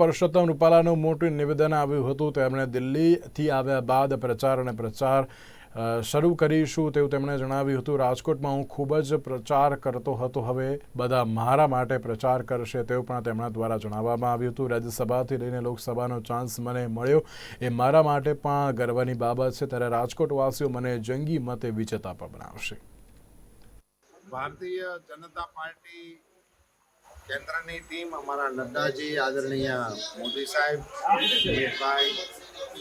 પરસોત્તમ રૂપાલાનું મોટું નિવેદન આવ્યું હતું. તેમણે દિલ્હીથી આવ્યા બાદ પ્રચાર અને પ્રચાર શરૂ કરીશું તેવું તેમણે જણાવ્યું હતું. રાજકોટમાં હું ખૂબ જ પ્રચાર કરતો હતો. હવે બધા મારા માટે પ્રચાર કરશે તેવું પણ તેમના દ્વારા જણાવવામાં આવ્યું હતું. રાજ્યસભાથી લઈને લોકસભાનો ચાન્સ મને મળ્યો. એ મારા માટે પણ ગર્વની બાબત છે. ત્યારે રાજકોટવાસીઓ મને જંગી મતે વિજેતા પણ બનાવશે. ભારતીય જનતા પાર્ટી કેન્દ્રની ટીમ અમારા નડ્ડાજી આદરણીય મોદી સાહેબ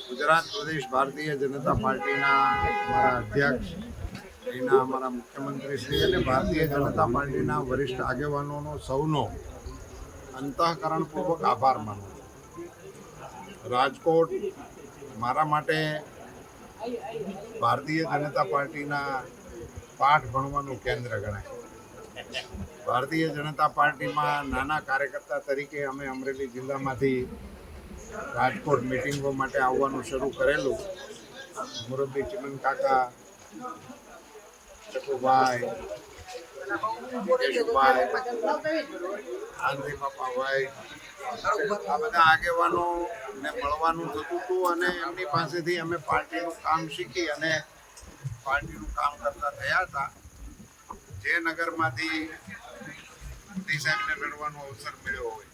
ગુજરાત પ્રદેશ ભારતીય જનતા પાર્ટીના અમારા અધ્યક્ષ, એના અમારા મુખ્યમંત્રી શ્રી અને ભારતીય જનતા પાર્ટીના વરિષ્ઠ આગેવાનોનો સૌનો અંતઃકરણપૂર્વક આભાર માનું રાજકોટ મારા માટે ભારતીય જનતા પાર્ટીના પાઠ ભણવાનું કેન્દ્ર ગણાય. ભારતીય જનતા પાર્ટીમાં નાના કાર્યકર્તા તરીકે અમે અમરેલી જિલ્લામાંથી રાજકોટ મિટિંગો માટે આવવાનું શરૂ કરેલું. મુરબ્બી ચિમન કાકા ચકુભાઈ આંધી બાપાભાઈ, આ બધા આગેવાનો ને મળવાનું થતું હતું અને એમની પાસેથી અમે પાર્ટીનું કામ શીખી અને પાર્ટીનું કામ કરતા થયા હતા. જે નગરમાંથી મોદી સાહેબને લડવાનો અવસર મળ્યો હોય.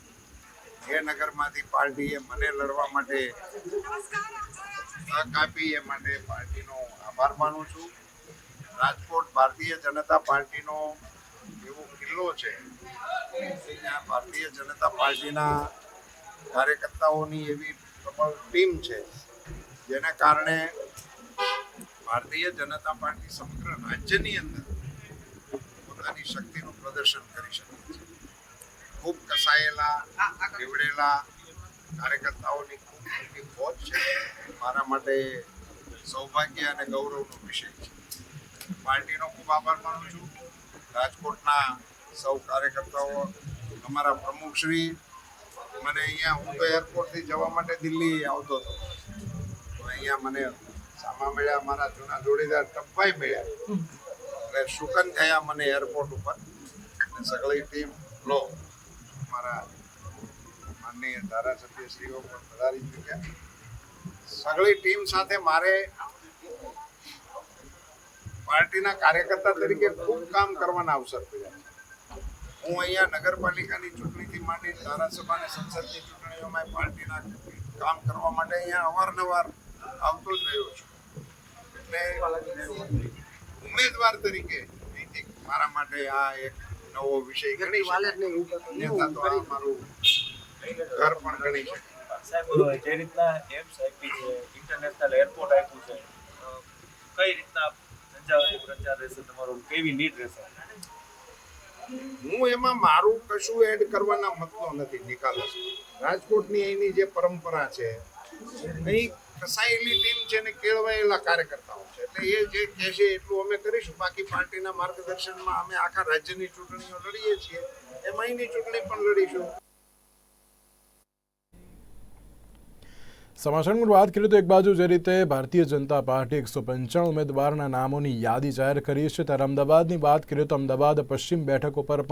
જે નગરમાંથી પાર્ટીએ મને લડવા માટે તક આપી, એ માટે પાર્ટીનો આભાર માનું છું. રાજકોટ ભારતીય જનતા પાર્ટીનો એવો કિલ્લો છે ત્યાં ભારતીય જનતા પાર્ટીના કાર્યકર્તાઓની એવી પ્રબળ ટીમ છે, જેના કારણે ભારતીય જનતા પાર્ટી સમગ્ર રાજ્યની અંદર પોતાની શક્તિનું પ્રદર્શન કરી શકે છે. ખૂબ કસાયેલા નીવડેલા કાર્યકર્તાઓની ખૂબ મોટી ફોજ છે. મારા માટે સૌભાગ્ય અને ગૌરવનો વિષય છે. પાર્ટીનો ખૂબ આભાર માનું છું. રાજકોટના સૌ કાર્યકર્તાઓ, અમારા પ્રમુખશ્રી, મને અહીંયા હું તો એરપોર્ટથી જવા માટે દિલ્હી આવતો હતો. તો અહીંયા મને સામા મળ્યા, મારા જૂના જોડીદાર ટપ્પાઈ મળ્યા. એટલે શુકન થયા મને એરપોર્ટ ઉપર. અને સગળી ટીમ લો, મારા માનનીય ધારાસભ્યશ્રીઓ પણ પધારી ચૂક્યા. સગળી ટીમ સાથે મારે પાર્ટીના કાર્યકર્તા તરીકે ખૂબ કામ કરવાના અવસર મળ્યા હું અહીંયા નગરપાલિકાની ચૂંટણીથી માંડી ધારાસભા અને સંસદની ચૂંટણીઓમાં પાર્ટીના કામ કરવા માટે અહીંયા અવારનવાર આવતો જ રહ્યો છું. એટલે ઉમેદવાર તરીકે. મારા માટે આ એક નવો વિષય ગણી શકાય. નેતા તો આ મારું ઘર પણ ગણી શકાય. સાહેબ જે રીતના એપ્સ આપી છે ઇન્ટરનેશનલ એરપોર્ટ આપ્યું છે કઈ રીતના ઝંઝાવાતી પ્રચાર રહેશે તમારો કેવી નીડ રહેશે? હું એમાં મારું કશું એડ કરવાના મતનો નથી નિકાલ રાજકોટની એની જે પરંપરા છે અહીં કસાયેલી ટીમ છે ને કેળવાયેલા કાર્યકર્તાઓ છે. એટલે એ જે કહેશે એટલું અમે કરીશું. બાકી પાર્ટીના માર્ગદર્શનમાં અમે આખા રાજ્યની ચૂંટણીઓ લડીએ છીએ. એમ અહીંની ચૂંટણી પણ લડીશું. સમાચારની વાત કરીએ તો એક બાજુ જે રીતે ભારતીય જનતા પાર્ટી એકસો પંચાણું ઉમેદવારના નામોની યાદી જાહેર કરી છે, ત્યારે અમદાવાદની વાત કરીએ તો અમદાવાદ પશ્ચિમ બેઠક ઉપર પણ